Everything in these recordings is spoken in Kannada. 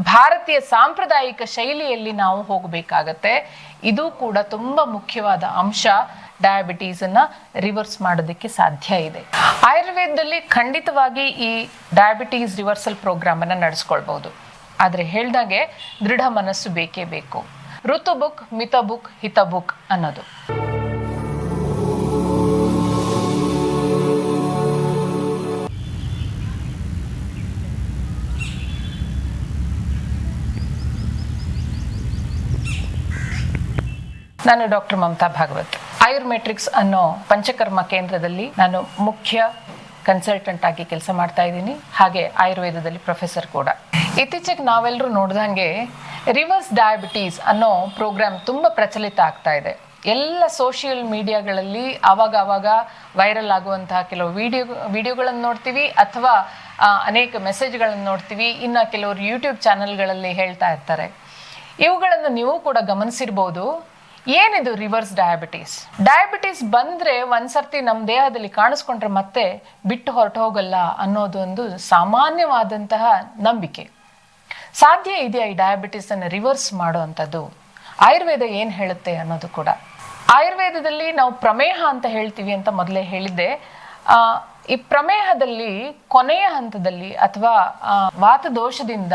ಭಾರತೀಯ ಸಾಂಪ್ರದಾಯಿಕ ಶೈಲಿಯಲ್ಲಿ ನಾವು ಹೋಗಬೇಕಾಗತ್ತೆ. ಇದು ಕೂಡ ತುಂಬ ಮುಖ್ಯವಾದ ಅಂಶ. ಡಯಾಬಿಟೀಸ್ ಅನ್ನ ರಿವರ್ಸ್ ಮಾಡೋದಕ್ಕೆ ಸಾಧ್ಯ ಇದೆ. ಆಯುರ್ವೇದದಲ್ಲಿ ಖಂಡಿತವಾಗಿ ಈ ಡಯಾಬಿಟೀಸ್ ರಿವರ್ಸಲ್ ಪ್ರೋಗ್ರಾಮ್ ಅನ್ನ ನಡೆಸ್ಕೊಳ್ಬಹುದು. ಆದ್ರೆ ಹೇಳ್ದಾಗೆ ದೃಢ ಮನಸ್ಸು ಬೇಕೇ ಬೇಕು. ಋತು ಬುಕ್ ಮಿತ ಬುಕ್ ಹಿತ ಬುಕ್ ಅನ್ನೋದು. ನಾನು ಡಾಕ್ಟರ್ ಮಮತಾ ಭಾಗವತ್. ಆಯುರ್ಮೆಟ್ರಿಕ್ಸ್ ಅನ್ನೋ ಪಂಚಕರ್ಮ ಕೇಂದ್ರದಲ್ಲಿ ನಾನು ಮುಖ್ಯ ಕನ್ಸಲ್ಟೆಂಟ್ ಆಗಿ ಕೆಲಸ ಮಾಡ್ತಾ ಇದ್ದೀನಿ. ಹಾಗೆ ಆಯುರ್ವೇದದಲ್ಲಿ ಪ್ರೊಫೆಸರ್ ಕೂಡ. ಇತ್ತೀಚೆಗೆ ನಾವೆಲ್ಲರೂ ನೋಡ್ದಂಗೆ ರಿವರ್ಸ್ ಡಯಾಬಿಟೀಸ್ ಅನ್ನೋ ಪ್ರೋಗ್ರಾಮ್ ತುಂಬ ಪ್ರಚಲಿತ ಆಗ್ತಾ ಇದೆ. ಎಲ್ಲ ಸೋಷಿಯಲ್ ಮೀಡಿಯಾಗಳಲ್ಲಿ ಆವಾಗ ಆವಾಗ ವೈರಲ್ ಆಗುವಂತಹ ಕೆಲವು ವಿಡಿಯೋ ವಿಡಿಯೋಗಳನ್ನು ನೋಡ್ತೀವಿ ಅಥವಾ ಅನೇಕ ಮೆಸೇಜ್ಗಳನ್ನು ನೋಡ್ತೀವಿ. ಇನ್ನು ಕೆಲವರು ಯೂಟ್ಯೂಬ್ ಚಾನೆಲ್ಗಳಲ್ಲಿ ಹೇಳ್ತಾ ಇರ್ತಾರೆ. ಇವುಗಳನ್ನು ನೀವು ಕೂಡ ಗಮನಿಸಿರ್ಬೋದು. ಏನಿದು ರಿವರ್ಸ್ ಡಯಾಬಿಟೀಸ್ ಡಯಾಬಿಟೀಸ್ ಬಂದ್ರೆ ಒಂದ್ಸರ್ತಿ ನಮ್ಮ ದೇಹದಲ್ಲಿ ಕಾಣಿಸ್ಕೊಂಡ್ರೆ ಮತ್ತೆ ಬಿಟ್ಟು ಹೊರಟು ಹೋಗಲ್ಲ ಅನ್ನೋದು ಒಂದು ಸಾಮಾನ್ಯವಾದಂತಹ ನಂಬಿಕೆ. ಸಾಧ್ಯ ಇದೆಯಾ ಈ ಡಯಾಬಿಟೀಸ್ ಅನ್ನು ರಿವರ್ಸ್ ಮಾಡುವಂಥದ್ದು? ಆಯುರ್ವೇದ ಏನ್ ಹೇಳುತ್ತೆ ಅನ್ನೋದು ಕೂಡ. ಆಯುರ್ವೇದದಲ್ಲಿ ನಾವು ಪ್ರಮೇಹ ಅಂತ ಹೇಳ್ತೀವಿ ಅಂತ ಮೊದಲೇ ಹೇಳಿದ್ದೆ. ಈ ಪ್ರಮೇಹದಲ್ಲಿ, ಕೊನೆಯ ಹಂತದಲ್ಲಿ ಅಥವಾ ವಾತದೋಷದಿಂದ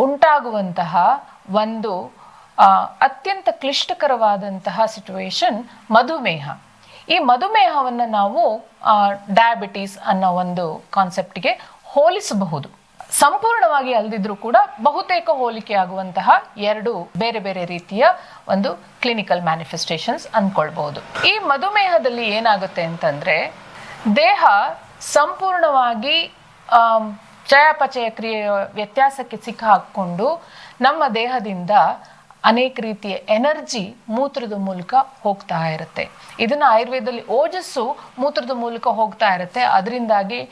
ಉಂಟಾಗುವಂತಹ ಒಂದು ಅತ್ಯಂತ ಕ್ಲಿಷ್ಟಕರವಾದಂತಹ ಸಿಚುವೇಶನ್ ಮಧುಮೇಹ. ಈ ಮಧುಮೇಹವನ್ನು ನಾವು ಡಯಾಬಿಟೀಸ್ ಅನ್ನೋ ಒಂದು ಕಾನ್ಸೆಪ್ಟ್ಗೆ ಹೋಲಿಸಬಹುದು. ಸಂಪೂರ್ಣವಾಗಿ ಅಲ್ದಿದ್ರೂ ಕೂಡ ಬಹುತೇಕ ಹೋಲಿಕೆ ಆಗುವಂತಹ ಎರಡು ಬೇರೆ ಬೇರೆ ರೀತಿಯ ಒಂದು ಕ್ಲಿನಿಕಲ್ ಮ್ಯಾನಿಫೆಸ್ಟೇಷನ್ಸ್ ಅಂದ್ಕೊಳ್ಬಹುದು. ಈ ಮಧುಮೇಹದಲ್ಲಿ ಏನಾಗುತ್ತೆ ಅಂತಂದ್ರೆ, ದೇಹ ಸಂಪೂರ್ಣವಾಗಿ ಚಯಾಪಚಯ ಕ್ರಿಯೆಯ ವ್ಯತ್ಯಾಸಕ್ಕೆ ಸಿಕ್ಕಾಕೊಂಡು ನಮ್ಮ ದೇಹದಿಂದ ಅನೇಕ ರೀತಿಯ ಎನರ್ಜಿ ಮೂತ್ರದ ಮೂಲಕ ಹೋಗ್ತಾ ಇರುತ್ತೆ. ಇದನ್ನ ಆಯುರ್ವೇದದಲ್ಲಿ ಓಜಸ್ಸು ಮೂತ್ರದ ಮೂಲಕ ಹೋಗ್ತಾ ಇರುತ್ತೆ. ಅದರಿಂದಾಗಿ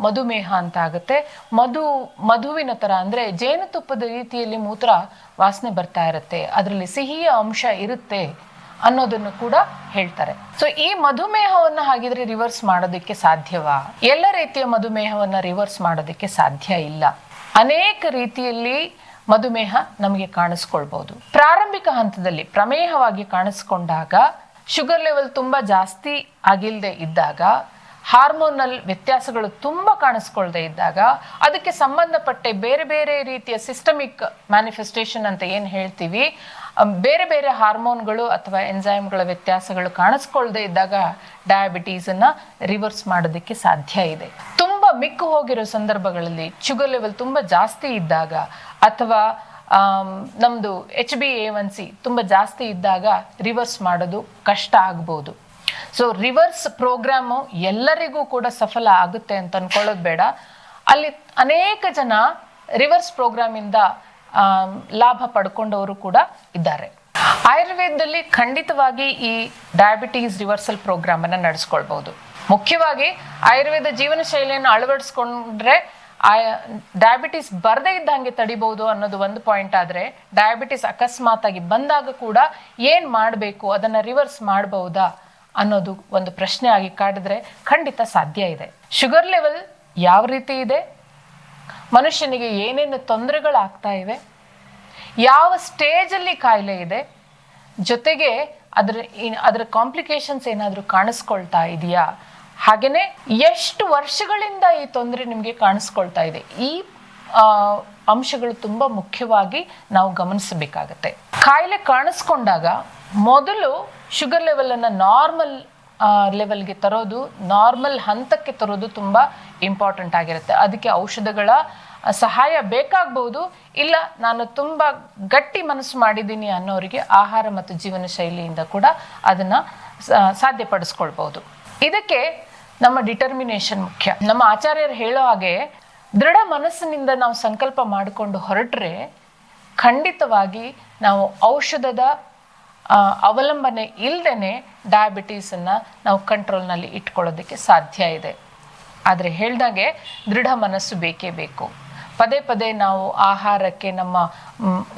ಮಧುಮೇಹ ಅಂತ ಆಗುತ್ತೆ. ಮಧು, ಮಧುವಿನ ತರ ಅಂದ್ರೆ ಜೇನುತುಪ್ಪದ ರೀತಿಯಲ್ಲಿ ಮೂತ್ರ ವಾಸನೆ ಬರ್ತಾ ಇರುತ್ತೆ. ಅದರಲ್ಲಿ ಸಿಹಿಯ ಅಂಶ ಇರುತ್ತೆ ಅನ್ನೋದನ್ನು ಕೂಡ ಹೇಳ್ತಾರೆ. ಸೊ ಈ ಮಧುಮೇಹವನ್ನು ಹಾಗಿದ್ರೆ ರಿವರ್ಸ್ ಮಾಡೋದಕ್ಕೆ ಸಾಧ್ಯವಾ? ಎಲ್ಲ ರೀತಿಯ ಮಧುಮೇಹವನ್ನು ರಿವರ್ಸ್ ಮಾಡೋದಕ್ಕೆ ಸಾಧ್ಯ ಇಲ್ಲ. ಅನೇಕ ರೀತಿಯಲ್ಲಿ ಮಧುಮೇಹ ನಮಗೆ ಕಾಣಿಸ್ಕೊಳ್ಬಹುದು ಪ್ರಾರಂಭಿಕ ಹಂತದಲ್ಲಿ ಪ್ರಮೇಹವಾಗಿ ಕಾಣಿಸ್ಕೊಂಡಾಗ ಶುಗರ್ ಲೆವೆಲ್ ತುಂಬಾ ಜಾಸ್ತಿ ಆಗಿಲ್ಲದೆ ಇದ್ದಾಗ ಹಾರ್ಮೋನಲ್ ವ್ಯತ್ಯಾಸಗಳು ತುಂಬಾ ಕಾಣಿಸ್ಕೊಳ್ದೇ ಇದ್ದಾಗ, ಅದಕ್ಕೆ ಸಂಬಂಧಪಟ್ಟೆ ಬೇರೆ ಬೇರೆ ರೀತಿಯ ಸಿಸ್ಟಮಿಕ್ ಮ್ಯಾನಿಫೆಸ್ಟೇಷನ್ ಅಂತ ಏನ್ ಹೇಳ್ತೀವಿ ಬೇರೆ ಬೇರೆ ಹಾರ್ಮೋನ್ಗಳು ಅಥವಾ ಎಂಜೈಮ್ಗಳ ವ್ಯತ್ಯಾಸಗಳು ಕಾಣಿಸ್ಕೊಳ್ದೇ ಇದ್ದಾಗ ಡಯಾಬಿಟೀಸ್ ಅನ್ನ ರಿವರ್ಸ್ ಮಾಡೋದಕ್ಕೆ ಸಾಧ್ಯ ಇದೆ. ಮಿಕ್ಕು ಹೋಗಿರೋ ಸಂದರ್ಭಗಳಲ್ಲಿ ಶುಗರ್ ಲೆವೆಲ್ ತುಂಬಾ ಜಾಸ್ತಿ ಇದ್ದಾಗ ಅಥವಾ ನಮ್ಮದು H B A one C ತುಂಬಾ ಜಾಸ್ತಿ ಇದ್ದಾಗ ರಿವರ್ಸ್ ಮಾಡೋದು ಕಷ್ಟ ಆಗ್ಬೋದು. ಸೊ ರಿವರ್ಸ್ ಪ್ರೋಗ್ರಾಮು ಎಲ್ಲರಿಗೂ ಕೂಡ ಸಫಲ ಆಗುತ್ತೆ ಅಂತ ಅನ್ಕೊಳ್ಳೋದು ಬೇಡ. ಅಲ್ಲಿ ಅನೇಕ ಜನ ರಿವರ್ಸ್ ಪ್ರೋಗ್ರಾಮಿಂದ ಲಾಭ ಪಡ್ಕೊಂಡವರು ಕೂಡ ಇದ್ದಾರೆ. ಆಯುರ್ವೇದದಲ್ಲಿ ಖಂಡಿತವಾಗಿ ಈ ಡಯಾಬಿಟೀಸ್ ರಿವರ್ಸಲ್ ಪ್ರೋಗ್ರಾಮ್ ನಡೆಸ್ಕೊಳ್ಬೋದು. ಮುಖ್ಯವಾಗಿ ಆಯುರ್ವೇದ ಜೀವನ ಶೈಲಿಯನ್ನು ಅಳವಡಿಸ್ಕೊಂಡ್ರೆ ಡಯಾಬಿಟಿಸ್ ಬರದೇ ಇದ್ದಂಗೆ ತಡಿಬಹುದು ಅನ್ನೋದು ಒಂದು ಪಾಯಿಂಟ್ ಆದ್ರೆ ಡಯಾಬಿಟಿಸ್ ಅಕಸ್ಮಾತ್ ಆಗಿ ಬಂದಾಗ ಕೂಡ ಏನ್ ಮಾಡಬೇಕು? ಅದನ್ನ ರಿವರ್ಸ್ ಮಾಡಬಹುದಾ? ಅನ್ನೋದು ಒಂದು ಪ್ರಶ್ನೆ ಆಗಿ ಕಾಡಿದ್ರೆ ಖಂಡಿತ ಸಾಧ್ಯ ಇದೆ. ಶುಗರ್ ಲೆವೆಲ್ ಯಾವ ರೀತಿ ಇದೆ? ಮನುಷ್ಯನಿಗೆ ಏನೇನು ತೊಂದರೆಗಳಾಗ್ತಾ ಇವೆ? ಯಾವ ಸ್ಟೇಜಲ್ಲಿ ಕಾಯಿಲೆ ಇದೆ? ಜೊತೆಗೆ ಅದರ ಅದರ ಕಾಂಪ್ಲಿಕೇಶನ್ಸ್ ಏನಾದರೂ ಕಾಣಿಸ್ಕೊಳ್ತಾ ಇದೆಯಾ? ಹಾಗೇನೆ ಎಷ್ಟು ವರ್ಷಗಳಿಂದ ಈ ತೊಂದರೆ ನಿಮಗೆ ಕಾಣಿಸ್ಕೊಳ್ತಾ ಇದೆ? ಈ ಅಂಶಗಳು ತುಂಬ ಮುಖ್ಯವಾಗಿ ನಾವು ಗಮನಿಸಬೇಕಾಗತ್ತೆ. ಕಾಯಿಲೆ ಕಾಣಿಸ್ಕೊಂಡಾಗ ಮೊದಲು ಶುಗರ್ ಲೆವೆಲ್ ಅನ್ನ ನಾರ್ಮಲ್ ಲೆವೆಲ್ಗೆ ತರೋದು ನಾರ್ಮಲ್ ಹಂತಕ್ಕೆ ತರೋದು ತುಂಬ ಇಂಪಾರ್ಟೆಂಟ್ ಆಗಿರುತ್ತೆ. ಅದಕ್ಕೆ ಔಷಧಗಳ ಸಹಾಯ ಬೇಕಾಗಬಹುದು ಇಲ್ಲ, ನಾನು ತುಂಬ ಗಟ್ಟಿ ಮನಸ್ಸು ಮಾಡಿದ್ದೀನಿ ಅನ್ನೋರಿಗೆ ಆಹಾರ ಮತ್ತು ಜೀವನ ಶೈಲಿಯಿಂದ ಕೂಡ ಅದನ್ನ ಸಾಧ್ಯಪಡಿಸ್ಕೊಳ್ಬಹುದು ಇದಕ್ಕೆ ನಮ್ಮ ಡಿಟರ್ಮಿನೇಷನ್ ಮುಖ್ಯ. ನಮ್ಮ ಆಚಾರ್ಯರು ಹೇಳೋ ಹಾಗೆ ದೃಢ ಮನಸ್ಸಿನಿಂದ ನಾವು ಸಂಕಲ್ಪ ಮಾಡಿಕೊಂಡು ಹೊರಟ್ರೆ ಖಂಡಿತವಾಗಿ ನಾವು ಔಷಧದ ಅವಲಂಬನೆ ಇಲ್ಲದೇ ಡಯಾಬಿಟೀಸನ್ನು ನಾವು ಕಂಟ್ರೋಲ್ನಲ್ಲಿ ಇಟ್ಕೊಳ್ಳೋದಕ್ಕೆ ಸಾಧ್ಯ ಇದೆ. ಆದರೆ ಹೇಳ್ದಾಗೆ ದೃಢ ಮನಸ್ಸು ಬೇಕೇ ಬೇಕು. ಪದೇ ಪದೇ ನಾವು ಆಹಾರಕ್ಕೆ ನಮ್ಮ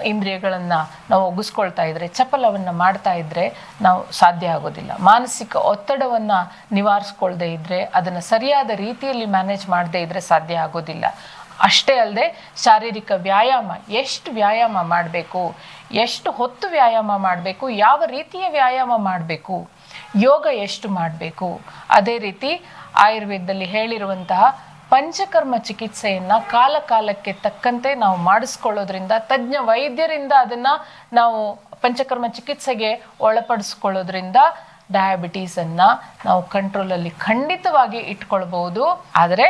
ಇಂದ್ರಿಯಗಳನ್ನು ನಾವು ಒಗ್ಗಿಸ್ಕೊಳ್ತಾ ಇದ್ರೆ, ಚಪಲವನ್ನು ಮಾಡ್ತಾ ಇದ್ರೆ ನಾವು ಸಾಧ್ಯ ಆಗೋದಿಲ್ಲ. ಮಾನಸಿಕ ಒತ್ತಡವನ್ನು ನಿವಾರಿಸ್ಕೊಳ್ದೇ ಇದ್ರೆ, ಅದನ್ನು ಸರಿಯಾದ ರೀತಿಯಲ್ಲಿ ಮ್ಯಾನೇಜ್ ಮಾಡದೇ ಇದ್ರೆ ಸಾಧ್ಯ ಆಗೋದಿಲ್ಲ. ಅಷ್ಟೇ ಅಲ್ಲದೆ ಶಾರೀರಿಕ ವ್ಯಾಯಾಮ, ಎಷ್ಟು ವ್ಯಾಯಾಮ ಮಾಡಬೇಕು, ಎಷ್ಟು ಹೊತ್ತು ವ್ಯಾಯಾಮ ಮಾಡಬೇಕು, ಯಾವ ರೀತಿಯ ವ್ಯಾಯಾಮ ಮಾಡಬೇಕು, ಯೋಗ ಎಷ್ಟು ಮಾಡಬೇಕು, ಅದೇ ರೀತಿ ಆಯುರ್ವೇದದಲ್ಲಿ ಹೇಳಿರುವಂತಹ ಪಂಚಕರ್ಮ ಚಿಕಿತ್ಸೆಯನ್ನ ಕಾಲ ಕಾಲಕ್ಕೆ ತಕ್ಕಂತೆ ನಾವು ಮಾಡಿಸ್ಕೊಳ್ಳೋದ್ರಿಂದ, ತಜ್ಞ ವೈದ್ಯರಿಂದ ಅದನ್ನ ನಾವು ಪಂಚಕರ್ಮ ಚಿಕಿತ್ಸೆಗೆ ಒಳಪಡಿಸ್ಕೊಳ್ಳೋದ್ರಿಂದ ಡಯಾಬಿಟೀಸ್ ಅನ್ನ ನಾವು ಕಂಟ್ರೋಲಲ್ಲಿ ಖಂಡಿತವಾಗಿ ಇಟ್ಕೊಳ್ಬಹುದು. ಆದರೆ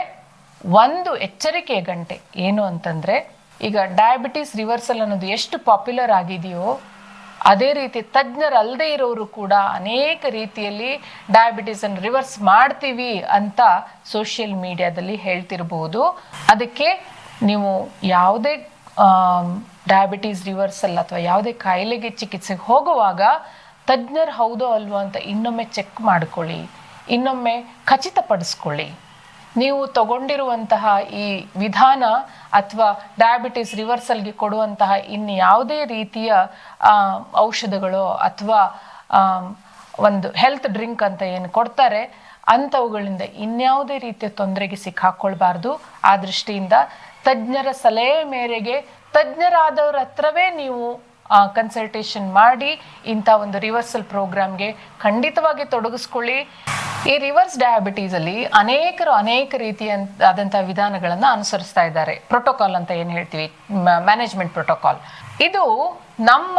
ಒಂದು ಎಚ್ಚರಿಕೆಯ ಗಂಟೆ ಏನು ಅಂತಂದ್ರೆ, ಈಗ ಡಯಾಬಿಟೀಸ್ ರಿವರ್ಸಲ್ ಅನ್ನೋದು ಎಷ್ಟು ಪಾಪ್ಯುಲರ್ ಆಗಿದೆಯೋ ಅದೇ ರೀತಿ ತಜ್ಞರಲ್ಲದೆ ಇರೋರು ಕೂಡ ಅನೇಕ ರೀತಿಯಲ್ಲಿ ಡಯಾಬಿಟಿಸ್ ಅನ್ನು ರಿವರ್ಸ್ ಮಾಡ್ತೀವಿ ಅಂತ ಸೋಷಿಯಲ್ ಮೀಡಿಯಾದಲ್ಲಿ ಹೇಳ್ತಿರ್ಬೋದು. ಅದಕ್ಕೆ ನೀವು ಯಾವುದೇ ಡಯಾಬಿಟೀಸ್ ರಿವರ್ಸಲ್ ಅಥವಾ ಯಾವುದೇ ಕಾಯಿಲೆಗೆ ಚಿಕಿತ್ಸೆಗೆ ಹೋಗುವಾಗ ತಜ್ಞರು ಹೌದೋ ಅಲ್ವೋ ಅಂತ ಇನ್ನೊಮ್ಮೆ ಚೆಕ್ ಮಾಡ್ಕೊಳ್ಳಿ. ಇನ್ನೊಮ್ಮೆ ಖಚಿತಪಡಿಸ್ಕೊಳ್ಳಿ. ನೀವು ತಗೊಂಡಿರುವಂತಹ ಈ ವಿಧಾನ ಅಥವಾ ಡಯಾಬಿಟಿಸ್ ರಿವರ್ಸಲ್ಗೆ ಕೊಡುವಂತಹ ಇನ್ನು ಯಾವುದೇ ರೀತಿಯ ಔಷಧಗಳು ಅಥವಾ ಒಂದು ಹೆಲ್ತ್ ಡ್ರಿಂಕ್ ಅಂತ ಏನು ಕೊಡ್ತಾರೆ, ಅಂಥವುಗಳಿಂದ ಇನ್ಯಾವುದೇ ರೀತಿಯ ತೊಂದರೆಗೆ ಸಿಕ್ಕಾಕೊಳ್ಬಾರ್ದು. ಆ ದೃಷ್ಟಿಯಿಂದ ತಜ್ಞರ ಸಲಹೆ ಮೇರೆಗೆ ತಜ್ಞರಾದವ್ರ ಹತ್ರವೇ ನೀವು ಕನ್ಸಲ್ಟೇಷನ್ ಮಾಡಿ ಇಂಥ ಒಂದು ರಿವರ್ಸಲ್ ಪ್ರೋಗ್ರಾಮ್ಗೆ ಖಂಡಿತವಾಗಿ ತೊಡಗಿಸ್ಕೊಳ್ಳಿ. ಈ ರಿವರ್ಸ್ ಡಯಾಬಿಟೀಸಲ್ಲಿ ಅನೇಕರು ಅನೇಕ ರೀತಿಯ ಆದಂಥ ವಿಧಾನಗಳನ್ನು ಅನುಸರಿಸ್ತಾ ಇದ್ದಾರೆ. ಪ್ರೋಟೋಕಾಲ್ ಅಂತ ಏನು ಹೇಳ್ತೀವಿ? ಮ್ಯಾನೇಜ್ಮೆಂಟ್ ಪ್ರೋಟೋಕಾಲ್ ಇದು ನಮ್ಮ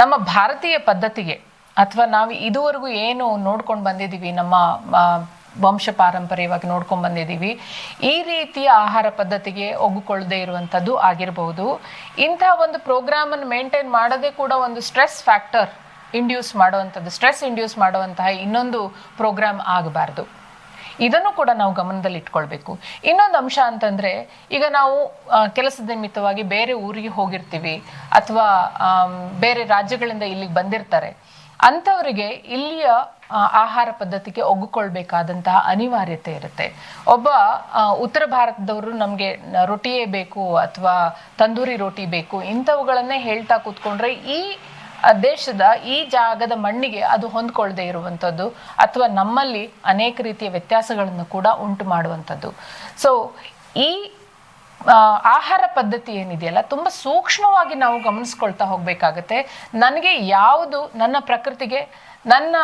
ನಮ್ಮ ಭಾರತೀಯ ಪದ್ಧತಿಗೆ, ಅಥವಾ ನಾವು ಇದುವರೆಗೂ ಏನು ನೋಡ್ಕೊಂಡು ಬಂದಿದ್ದೀವಿ, ನಮ್ಮ ವಂಶ ಪಾರಂಪರ್ಯವಾಗಿ ನೋಡ್ಕೊಂಡು ಬಂದಿದ್ದೀವಿ. ಈ ರೀತಿಯ ಆಹಾರ ಪದ್ಧತಿಗೆ ಒಗ್ಗಿಕೊಳ್ಳದೆ ಇರುವಂಥದ್ದು ಆಗಿರಬಹುದು ಇಂತಹ ಒಂದು ಪ್ರೋಗ್ರಾಮ್ ಅನ್ನು ಮೇಂಟೈನ್ ಮಾಡೋದೇ ಕೂಡ ಒಂದು ಸ್ಟ್ರೆಸ್ ಫ್ಯಾಕ್ಟರ್ ಇಂಡ್ಯೂಸ್ ಮಾಡುವಂಥದ್ದು ಸ್ಟ್ರೆಸ್ ಇಂಡ್ಯೂಸ್ ಮಾಡುವಂತಹ ಇನ್ನೊಂದು ಪ್ರೋಗ್ರಾಮ್ ಆಗಬಾರ್ದು. ಇದನ್ನು ಕೂಡ ನಾವು ಗಮನದಲ್ಲಿ ಇಟ್ಕೊಳ್ಬೇಕು. ಇನ್ನೊಂದು ಅಂಶ ಅಂತಂದ್ರೆ, ಈಗ ನಾವು ಕೆಲಸದ ನಿಮಿತ್ತವಾಗಿ ಬೇರೆ ಊರಿಗೆ ಹೋಗಿರ್ತೀವಿ ಅಥವಾ ಬೇರೆ ರಾಜ್ಯಗಳಿಂದ ಇಲ್ಲಿಗೆ ಬಂದಿರ್ತಾರೆ. ಅಂಥವರಿಗೆ ಇಲ್ಲಿಯ ಆಹಾರ ಪದ್ಧತಿಗೆ ಒಗ್ಗಿಕೊಳ್ಬೇಕಾದಂತಹ ಅನಿವಾರ್ಯತೆ ಇರುತ್ತೆ. ಒಬ್ಬ ಉತ್ತರ ಭಾರತದವರು ನಮಗೆ ರೊಟ್ಟಿಯೇ ಬೇಕು ಅಥವಾ ತಂದೂರಿ ರೋಟಿ ಬೇಕು, ಇಂಥವುಗಳನ್ನೇ ಹೇಳ್ತಾ ಕೂತ್ಕೊಂಡ್ರೆ ಈ ದೇಶದ ಈ ಜಾಗದ ಮಣ್ಣಿಗೆ ಅದು ಹೊಂದ್ಕೊಳ್ಳದೆ ಇರುವಂಥದ್ದು ಅಥವಾ ನಮ್ಮಲ್ಲಿ ಅನೇಕ ರೀತಿಯ ವ್ಯತ್ಯಾಸಗಳನ್ನು ಕೂಡ ಉಂಟು ಮಾಡುವಂಥದ್ದು. ಸೊ ಈ ಆಹಾರ ಪದ್ಧತಿ ಏನಿದೆಯಲ್ಲ, ತುಂಬ ಸೂಕ್ಷ್ಮವಾಗಿ ನಾವು ಗಮನಿಸ್ಕೊಳ್ತಾ ಹೋಗಬೇಕಾಗತ್ತೆ. ನನಗೆ ಯಾವುದು, ನನ್ನ ಪ್ರಕೃತಿಗೆ, ನನ್ನ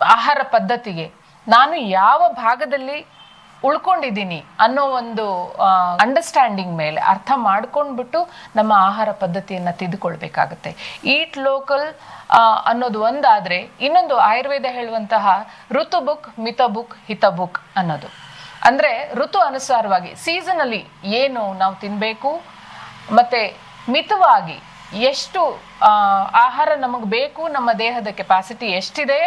ಆಹಾರ ಪದ್ಧತಿಗೆ ನಾನು ಯಾವ ಭಾಗದಲ್ಲಿ ಉಳ್ಕೊಂಡಿದ್ದೀನಿ ಅನ್ನೋ ಒಂದು ಅಂಡರ್ಸ್ಟ್ಯಾಂಡಿಂಗ್ ಮೇಲೆ ಅರ್ಥ ಮಾಡ್ಕೊಂಡ್ಬಿಟ್ಟು ನಮ್ಮ ಆಹಾರ ಪದ್ಧತಿಯನ್ನು ತಿದ್ದುಕೊಳ್ಬೇಕಾಗತ್ತೆ. ಈಟ್ ಲೋಕಲ್ ಅನ್ನೋದು ಒಂದಾದರೆ ಇನ್ನೊಂದು ಆಯುರ್ವೇದ ಹೇಳುವಂತಹ ಋತು ಬುಕ್ ಮಿತ ಬುಕ್ ಹಿತ ಬುಕ್ ಅನ್ನೋದು. ಅಂದ್ರೆ ಋತು ಅನುಸಾರವಾಗಿ ಸೀಸನಲ್ಲಿ ಏನು ನಾವು ತಿನ್ಬೇಕು ಮತ್ತೆ ಮಿತವಾಗಿ ಎಷ್ಟು ಆಹಾರ ನಮಗೆ ಬೇಕು, ನಮ್ಮ ದೇಹದ ಕೆಪಾಸಿಟಿ ಎಷ್ಟಿದೆ,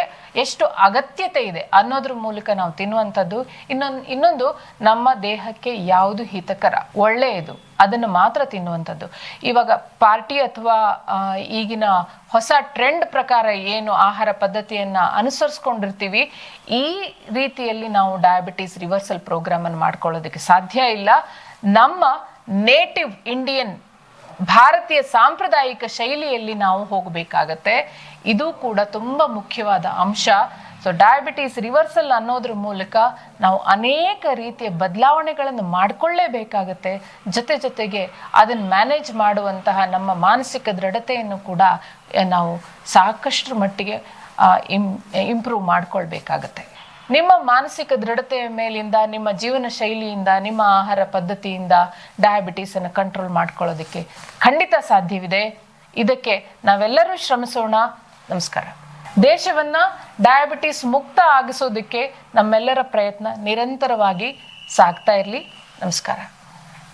ಎಷ್ಟು ಅಗತ್ಯತೆ ಇದೆ ಅನ್ನೋದ್ರ ಮೂಲಕ ನಾವು ತಿನ್ನುವಂಥದ್ದು. ಇನ್ನೊಂದು ಇನ್ನೊಂದು, ನಮ್ಮ ದೇಹಕ್ಕೆ ಯಾವುದು ಹಿತಕರ? ಒಳ್ಳೆಯದು. ಅದನ್ನು ಮಾತ್ರ ತಿನ್ನುವಂಥದ್ದು. ಇವಾಗ ಪಾರ್ಟಿ ಅಥವಾ ಈಗಿನ ಹೊಸ ಟ್ರೆಂಡ್ ಪ್ರಕಾರ ಏನು ಆಹಾರ ಪದ್ಧತಿಯನ್ನ ಅನುಸರಿಸ್ಕೊಂಡಿರ್ತೀವಿ, ಈ ರೀತಿಯಲ್ಲಿ ನಾವು ಡಯಾಬಿಟೀಸ್ ರಿವರ್ಸಲ್ ಪ್ರೋಗ್ರಾಮ್ ಅನ್ನು ಮಾಡ್ಕೊಳ್ಳೋದಕ್ಕೆ ಸಾಧ್ಯ ಇಲ್ಲ. ನಮ್ಮ ನೇಟಿವ್ ಇಂಡಿಯನ್ ಭಾರತೀಯ ಸಾಂಪ್ರದಾಯಿಕ ಶೈಲಿಯಲ್ಲಿ ನಾವು ಹೋಗಬೇಕಾಗತ್ತೆ. ಇದು ಕೂಡ ತುಂಬ ಮುಖ್ಯವಾದ ಅಂಶ. ಸೊ ಡಯಾಬಿಟೀಸ್ ರಿವರ್ಸಲ್ ಅನ್ನೋದ್ರ ಮೂಲಕ ನಾವು ಅನೇಕ ರೀತಿಯ ಬದಲಾವಣೆಗಳನ್ನು ಮಾಡಿಕೊಳ್ಳೇಬೇಕಾಗತ್ತೆ. ಜೊತೆ ಜೊತೆಗೆ ಅದನ್ನು ಮ್ಯಾನೇಜ್ ಮಾಡುವಂತಹ ನಮ್ಮ ಮಾನಸಿಕ ದೃಢತೆಯನ್ನು ಕೂಡ ನಾವು ಸಾಕಷ್ಟು ಮಟ್ಟಿಗೆ ಇಂಪ್ರೂವ್ ಮಾಡ್ಕೊಳ್ಬೇಕಾಗತ್ತೆ. ನಿಮ್ಮ ಮಾನಸಿಕ ದೃಢತೆಯ ಮೇಲಿಂದ, ನಿಮ್ಮ ಜೀವನ ಶೈಲಿಯಿಂದ, ನಿಮ್ಮ ಆಹಾರ ಪದ್ಧತಿಯಿಂದ ಡಯಾಬಿಟೀಸ್ ಅನ್ನು ಕಂಟ್ರೋಲ್ ಮಾಡ್ಕೊಳ್ಳೋದಕ್ಕೆ ಖಂಡಿತ ಸಾಧ್ಯವಿದೆ. ಇದಕ್ಕೆ ನಾವೆಲ್ಲರೂ ಶ್ರಮಿಸೋಣ. ನಮಸ್ಕಾರ. ದೇಶವನ್ನ ಡಯಾಬಿಟೀಸ್ ಮುಕ್ತ ಆಗಿಸೋದಕ್ಕೆ ನಮ್ಮೆಲ್ಲರ ಪ್ರಯತ್ನ ನಿರಂತರವಾಗಿ ಸಾಗ್ತಾ ಇರಲಿ. ನಮಸ್ಕಾರ.